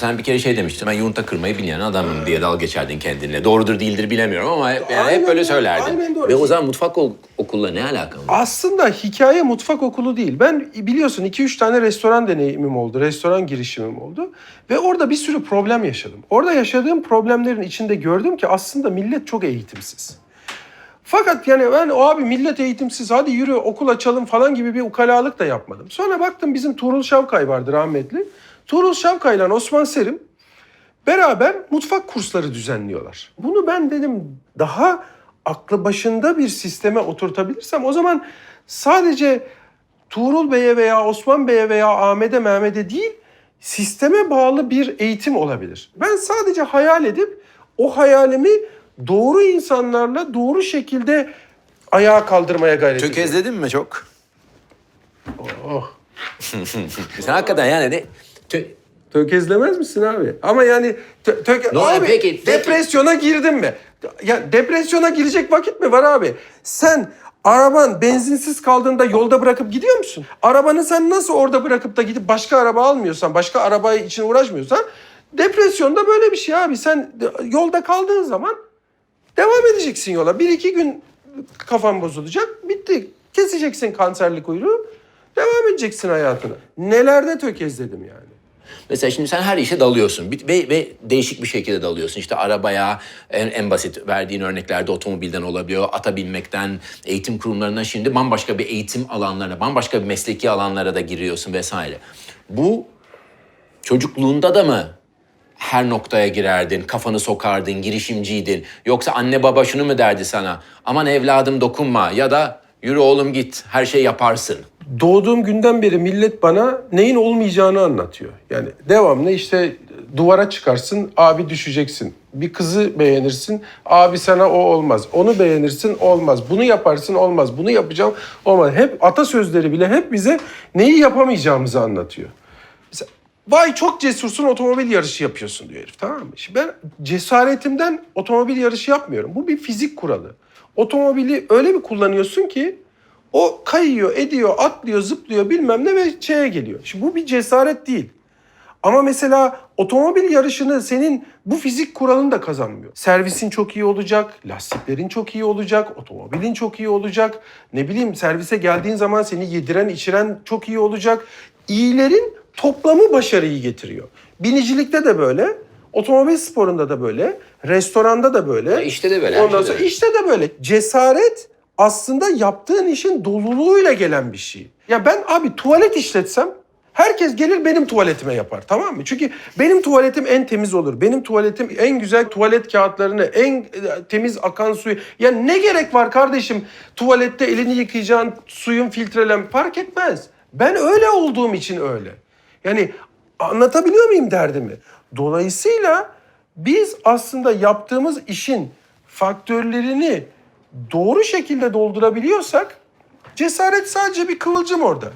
Sen bir kere şey demiştin, ben yumurta kırmayı bilmeyen adamım diye dalga geçerdin kendinle. Doğrudur değildir bilemiyorum ama hep, yani Aynen hep böyle doğru, söylerdin. aynen doğru. Ve o zaman mutfak ok- okulla ne alakalı? Aslında hikaye mutfak okulu değil. Ben biliyorsun 2-3 tane restoran deneyimim oldu. Restoran girişimim oldu. Ve orada bir sürü problem yaşadım. Orada yaşadığım problemlerin içinde gördüm ki aslında millet çok eğitimsiz. Fakat yani ben o abi millet eğitimsiz hadi yürü okul açalım falan gibi bir ukalalık da yapmadım. Sonra baktım bizim Tuğrul Şavkay vardı rahmetli. Tuğrul Şavkay ile Osman Serim beraber mutfak kursları düzenliyorlar. Bunu ben dedim daha aklı başında bir sisteme oturtabilirsem o zaman sadece Tuğrul Bey'e veya Osman Bey'e veya Ahmet'e Mehmet'e değil sisteme bağlı bir eğitim olabilir. Ben sadece hayal edip o hayalimi doğru insanlarla doğru şekilde ayağa kaldırmaya gayret ediyorum. Tökezledin mi çok? Oh. Sen hakikaten yani de... Tö- Tökezlemez misin abi? Ama yani tö- tö- oluyor? abi Peki, peki. depresyona girdin mi? Ya depresyona girecek vakit mi var abi? Sen araban benzinsiz kaldığında yolda bırakıp gidiyor musun? Arabanı sen nasıl orada bırakıp da gidip başka araba almıyorsan, başka araba için uğraşmıyorsan depresyonda böyle bir şey abi. Sen yolda kaldığın zaman devam edeceksin yola. Bir iki gün kafan bozulacak. Bitti. Keseceksin kanserli kuyruğu. Devam edeceksin hayatına. Nelerde tökezledim yani. Mesela şimdi sen her işe dalıyorsun ve, ve değişik bir şekilde dalıyorsun. İşte arabaya en, en basit verdiğin örneklerde otomobilden olabiliyor, ata binmekten, eğitim kurumlarından şimdi bambaşka bir eğitim alanlarına, bambaşka bir mesleki alanlara da giriyorsun vesaire. Bu çocukluğunda da mı her noktaya girerdin, kafanı sokardın, girişimciydin? Yoksa anne baba şunu mu derdi sana? Aman evladım dokunma ya da yürü oğlum git her şey yaparsın. Doğduğum günden beri millet bana neyin olmayacağını anlatıyor. Yani devamlı işte duvara çıkarsın, abi düşeceksin. Bir kızı beğenirsin, abi sana o olmaz. Onu beğenirsin, olmaz. Bunu yaparsın, olmaz. Bunu yapacağım, olmaz. Hep atasözleri bile hep bize neyi yapamayacağımızı anlatıyor. Mesela, Vay çok cesursun otomobil yarışı yapıyorsun diyor herif tamam mı? Şimdi ben cesaretimden otomobil yarışı yapmıyorum. Bu bir fizik kuralı. Otomobili öyle bir kullanıyorsun ki o kayıyor, ediyor, atlıyor, zıplıyor bilmem ne ve şeye geliyor. Şimdi bu bir cesaret değil. Ama mesela otomobil yarışını senin bu fizik kuralını da kazanmıyor. Servisin çok iyi olacak, lastiklerin çok iyi olacak, otomobilin çok iyi olacak. Ne bileyim servise geldiğin zaman seni yediren, içiren çok iyi olacak. İyilerin toplamı başarıyı getiriyor. Binicilikte de böyle, otomobil sporunda da böyle, restoranda da böyle. Ya işte de böyle, Ondan şeyde sonra işte de böyle. Cesaret aslında yaptığın işin doluluğuyla gelen bir şey. Ya ben abi tuvalet işletsem herkes gelir benim tuvaletime yapar tamam mı? Çünkü benim tuvaletim en temiz olur. Benim tuvaletim en güzel tuvalet kağıtlarını, en e, temiz akan suyu. Ya ne gerek var kardeşim tuvalette elini yıkayacağın suyun filtrelen fark etmez. Ben öyle olduğum için öyle. Yani anlatabiliyor muyum derdimi? Dolayısıyla biz aslında yaptığımız işin faktörlerini doğru şekilde doldurabiliyorsak cesaret sadece bir kıvılcım orada.